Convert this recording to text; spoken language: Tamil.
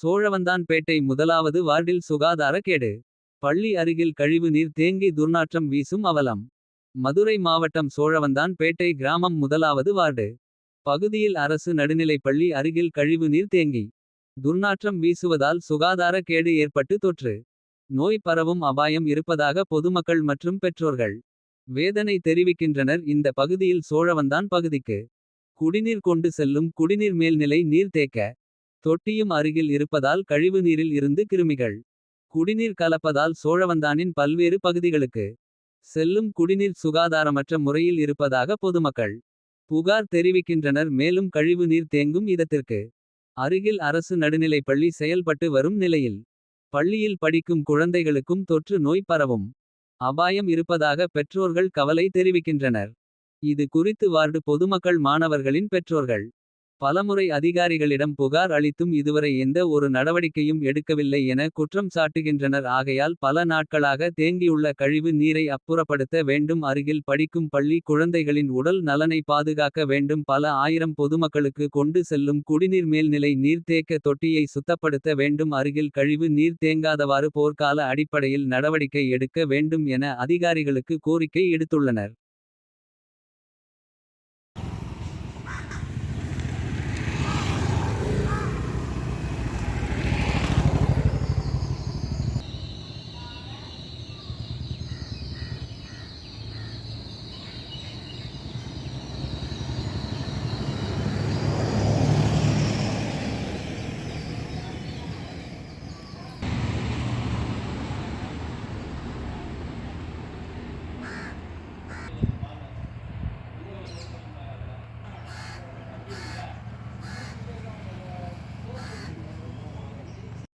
சோழவந்தான்பேட்டை முதலாவது வார்டில் சுகாதார கேடு. பள்ளி அருகில் கழிவு நீர் தேங்கி துர்நாற்றம் வீசும் அவலம். மதுரை மாவட்டம் சோழவந்தான் பேட்டை கிராமம் முதலாவது வார்டு. பகுதியில் அரசு நடுநிலைப்பள்ளி அருகில் கழிவு நீர் தேங்கி. துர்நாற்றம் வீசுவதால் சுகாதார கேடு ஏற்பட்டு தொற்று. நோய் பரவும் அபாயம் இருப்பதாக பொதுமக்கள் மற்றும் பெற்றோர்கள். வேதனை தெரிவிக்கின்றனர் இந்த பகுதியில் சோழவந்தான் பகுதிக்கு. குடிநீர் கொண்டு செல்லும் குடிநீர் மேல்நிலை நீர் தேக்க. தொட்டியும் அருகில் இருப்பதால் கழிவு நீரில் இருந்து கிருமிகள். குடிநீர் கலப்பதால் சோழவந்தானின் பல்வேறு பகுதிகளுக்கு. செல்லும் குடிநீர் சுகாதாரமற்ற முறையில் இருப்பதாக பொதுமக்கள். புகார் தெரிவிக்கின்றனர் மேலும் கழிவு நீர் தேங்கும் இடத்திற்கு. அருகில் அரசு நடுநிலைப்பள்ளி செயல்பட்டு வரும் நிலையில். பள்ளியில் படிக்கும் குழந்தைகளுக்கும் தொற்று நோய் பரவும். அபாயம் இருப்பதாக பெற்றோர்கள் கவலை தெரிவிக்கின்றனர். இது குறித்து வார்டு பொதுமக்கள் மாணவர்களின் பெற்றோர்கள். பலமுறை அதிகாரிகளிடம் புகார் அளித்தும் இதுவரை எந்த ஒரு நடவடிக்கையும் எடுக்கவில்லை என குற்றம் சாட்டுகின்றனர். ஆகையால் பல நாட்களாக தேங்கியுள்ள கழிவு நீரை அப்புறப்படுத்த வேண்டும். அருகில் படிக்கும் பள்ளி குழந்தைகளின் உடல் நலனை பாதுகாக்க வேண்டும். பல ஆயிரம் பொதுமக்களுக்கு கொண்டு செல்லும் குடிநீர் மேல்நிலை நீர்த்தேக்க தொட்டியை சுத்தப்படுத்த வேண்டும். அருகில் கழிவு நீர் தேங்காதவாறு போர்க்கால அடிப்படையில் நடவடிக்கை எடுக்க வேண்டும் என அதிகாரிகளுக்கு கோரிக்கை எடுத்துள்ளனர்.